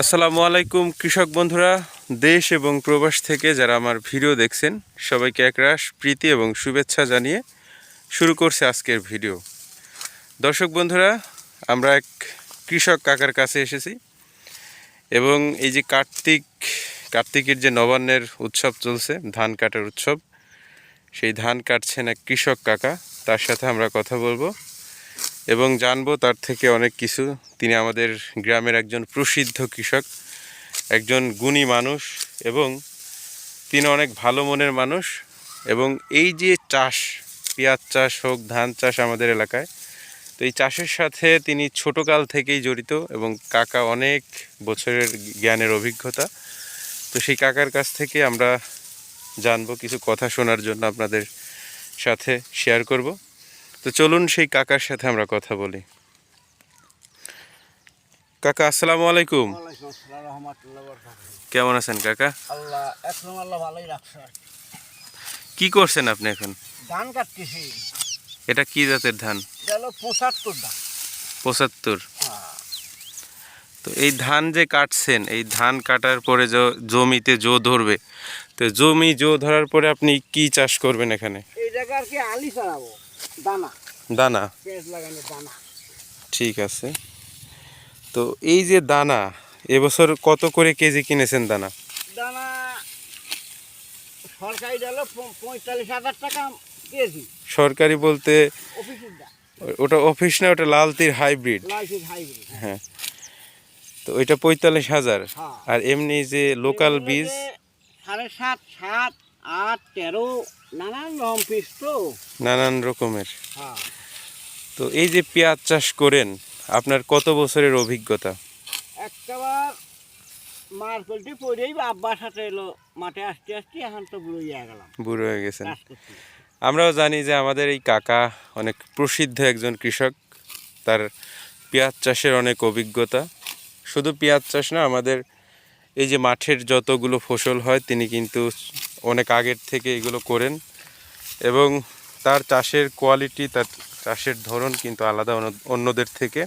আসসালামু আলাইকুম, কৃষক বন্ধুরা, দেশ এবং প্রবাস থেকে যারা আমার ভিডিও দেখছেন, সবাইকে একরাশ প্রীতি এবং শুভেচ্ছা জানিয়ে শুরু করছে আজকের ভিডিও। দর্শক বন্ধুরা, আমরা এক কৃষক কাকার কাছে এসেছি এবং এই যে কার্তিক, কার্তিকের যে নবান্নের উৎসব চলছে, ধান কাটার উৎসব, সেই ধান কাটছেন এক কৃষক কাকা, তার সাথে আমরা কথা বলব। এবং জানব তার থেকে অনেক কিছু। তিনি আমাদের গ্রামের একজন প্রসিদ্ধ কৃষক, একজন গুণী মানুষ এবং তিনি অনেক ভালো মনের মানুষ এবং এই যে চাষ, পেঁয়াজ চাষ হোক, ধান চাষ আমাদের এলাকায়, তো এই চাষের সাথে তিনি ছোটকাল থেকেই জড়িত এবং কাকা অনেক বছরের জ্ঞানের অভিজ্ঞতা। তো সেই কাকার কাছ থেকে আমরা জানব কিছু কথা শোনার জন্য আপনাদের সাথে শেয়ার করব। তো চলুন সেই কাকার সাথে আমরা কথা বলি। কাকা আসসালামু আলাইকুম। কেমন আছেন কাকা? আল্লাহ এখন আল্লাহ ভালোই রাখছে কি। করছেন আপনি এখন? ধান কাটতেছি। এটা কি জাতের ধান? পঁচাত্তর ধান। পঁচাত্তর। হ্যাঁ। তো এই ধান যে কাটছেন এই ধান কাটার পরে জমিতে জো ধরবে। তো জমি জো ধরার পরে আপনি কি চাষ করবেন এখানে? এই জায়গা আর কি আলি চালাবো দানা। দানা? পেঁয়াজ লাগানো দানা। ঠিক আছে। তো এই যে দানা এবছর কত করে কেজি কিনেছেন দানা? দানা সরকারি হলো পঁয়তাল্লিশ হাজার টাকা কেজি। সরকারি বলতে ওটা অফিস না ওটা লালতির হাইব্রিড। হাইব্রিড। হ্যাঁ। তো ওইটা পঁয়তাল্লিশ হাজার। হ্যাঁ। আর এমনি যে লোকাল বীজ? সাড়ে সাত সাত আট তেরো নানান রকম পিস তো। নানান রকমের। হ্যাঁ। তো এই যে পেঁয়াজ চাষ করেন আপনার কত বছরের অভিজ্ঞতা? একটাবার মার কলটি পরেই আব্বার সাথে এলো মাঠে আসতে আসতে এখন তো বুড়ো গেলাম। বুড়ো হয়ে গেছেন। আমরাও জানি যে আমাদের এই কাকা অনেক প্রসিদ্ধ একজন কৃষক তার পেঁয়াজ চাষের অনেক অভিজ্ঞতা। শুধু পেঁয়াজ চাষ না আমাদের এই যে মাঠের যতগুলো ফসল হয় তিনি কিন্তু অনেক আগের থেকে এগুলো করেন এবং তার চাষের কোয়ালিটি তার চাষের ধরন কিন্তু আলাদা অন্য- অন্যদের থেকে।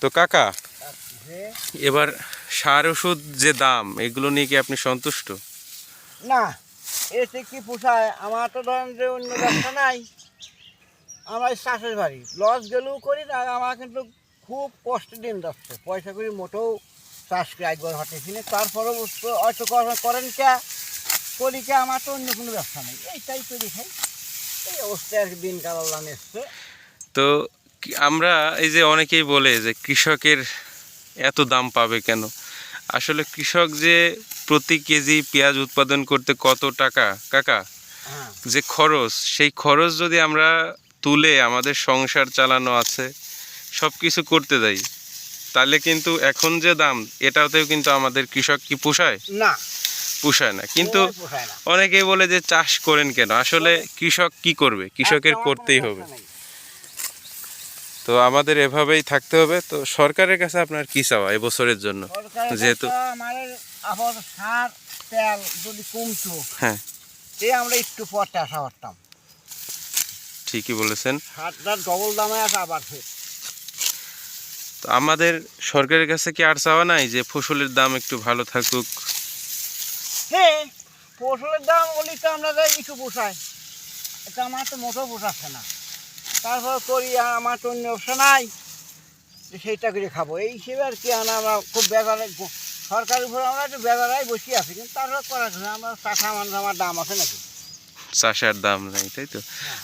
তো কাকা, এবার সার ওষুধ যে দাম, এগুলো নিয়ে কি আপনি সন্তুষ্ট? না এতে কি পোষায়? আমার তো ধরেন যে অন্য ব্যবসা নাই। আমার চাষের বাড়ি। লস গেলেও করি না, আমার কিন্তু খুব কষ্ট দিন যাচ্ছে। পয়সা করি মোটেও চাষ একবার হটেছি না তারপরে করেন- করেন কে? করি আমার তো অন্য কোনো ব্যবসা নেই। এইটাই করি খাই এই অবস্থায় আর কি দিনকাল আল্লাহ এসছে তো আমরা এই যে অনেকেই বলে যে কৃষকের এত দাম পাবে কেন? আসলে কৃষক যে প্রতি কেজি পেঁয়াজ উৎপাদন করতে কত টাকা কাকা? হ্যাঁ। যে খরচ সেই খরচ যদি আমরা তুলে আমাদের সংসার চালানো আছে সব কিছু করতে যাই তাহলে কিন্তু এখন যে দাম এটাতেও কিন্তু আমাদের কৃষক কি পোষায়? না। পোষায় না। কিন্তু অনেকেই বলে যে চাষ করেন কেন? আসলে কৃষক কি করবে? কৃষকের করতেই হবে। তো আমাদের এভাবেই থাকতে হবে। তো সরকারের কাছে আপনার কি চাওয়া এবছরের জন্য? যেহেতু- কাছে আমাদের আপাতত সার তেল যদি কমতো হ্যাঁ। আমরা একটু ঠিকই বলেছেন। সারটা ডবল দামে আসা আবার তো আমাদের সরকারের কাছে কি আর চাওয়া নাই? যে ফসলের দাম একটু ভালো থাকুক। হ্যাঁ ফসলের দাম বলি তো আমরা একটু পোষায় এটা আমার তো মোটেও পোষাচ্ছে না। তারপর করি আর আমার তো অন্য ব্যবসা নাই যে সেইটা করে খাব। এই হিসেবে আর কি আমরা খুব বেজারে সরকারের উপরে আমরা একটু বেজারাই বসে আছি কিন্তু তারপর করার জন্য আমরা টাকা মানুষ আমার দাম আছে নাকি? চাষার দাম নাই তাই তো?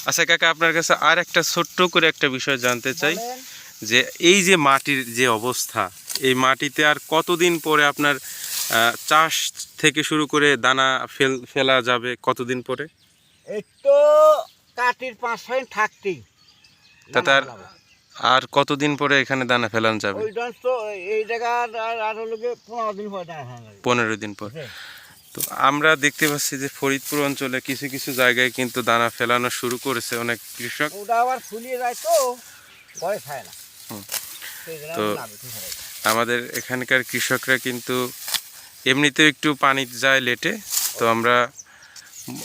আচ্ছা কাকা আপনার কাছে আর একটা ছোট্ট করে একটা বিষয় জানতে চাই। যে এই যে মাটির যে অবস্থা এই মাটিতে আর কতদিন পরে আপনার চাষ থেকে শুরু করে দানা ফেল ফেলা যাবে কতদিন পরে? তো কাটির পাঁচ ছয় থাকতেই তা তার আর কতদিন পরে এখানে দানা ফেলানো যাবে? এই পনেরো দিন পরে পর। তো আমরা দেখতে পাচ্ছি যে ফরিদপুর অঞ্চলে কিছু কিছু জায়গায় কিন্তু দানা ফেলানো শুরু করেছে অনেক কৃষক। ওটা আবার ফুলিয়ে যায় তো ভয় খায় না। তো-। আমাদের এখানকার কৃষকরা কিন্তু এমনিতেও একটু পানি যায় লেটে। তো আমরা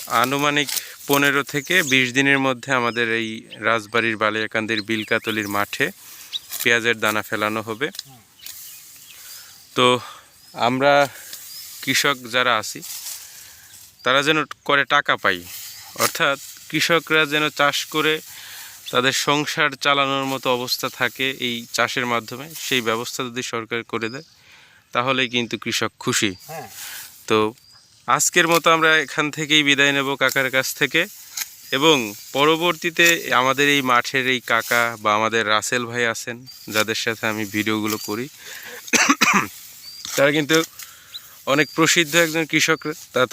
আনুমানিক পনেরো থেকে বিশ দিনের মধ্যে আমাদের এই রাজবাড়ির বালিয়াকান্দির বিলকাতলির মাঠে পেঁয়াজের দানা ফেলানো হবে। তো আমরা কৃষক যারা আছি তারা যেন করে টাকা পাই। অর্থাৎ কৃষকরা যেন চাষ করে তাদের সংসার চালানোর মতো অবস্থা থাকে এই চাষের মাধ্যমে সেই ব্যবস্থা যদি সরকার করে দেয় তাহলেই কিন্তু কৃষক খুশি। হ্যাঁ। তো আজকের মতো আমরা এখান থেকেই বিদায় নেব কাকার কাছ থেকে। এবং পরবর্তীতে আমাদের এই মাঠের এই কাকা বা আমাদের রাসেল ভাই আছেন যাদের সাথে আমি ভিডিওগুলো করি তারা কিন্তু অনেক প্রসিদ্ধ একজন কৃষক।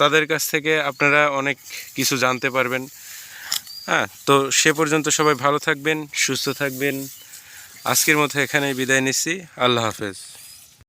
তাদের কাছ থেকে আপনারা অনেক কিছু জানতে পারবেন। হ্যাঁ তো সে পর্যন্ত সবাই ভালো থাকবেন, সুস্থ থাকবেন। আজকের মতো এখানেই বিদায় নিচ্ছি। আল্লাহ হাফেজ।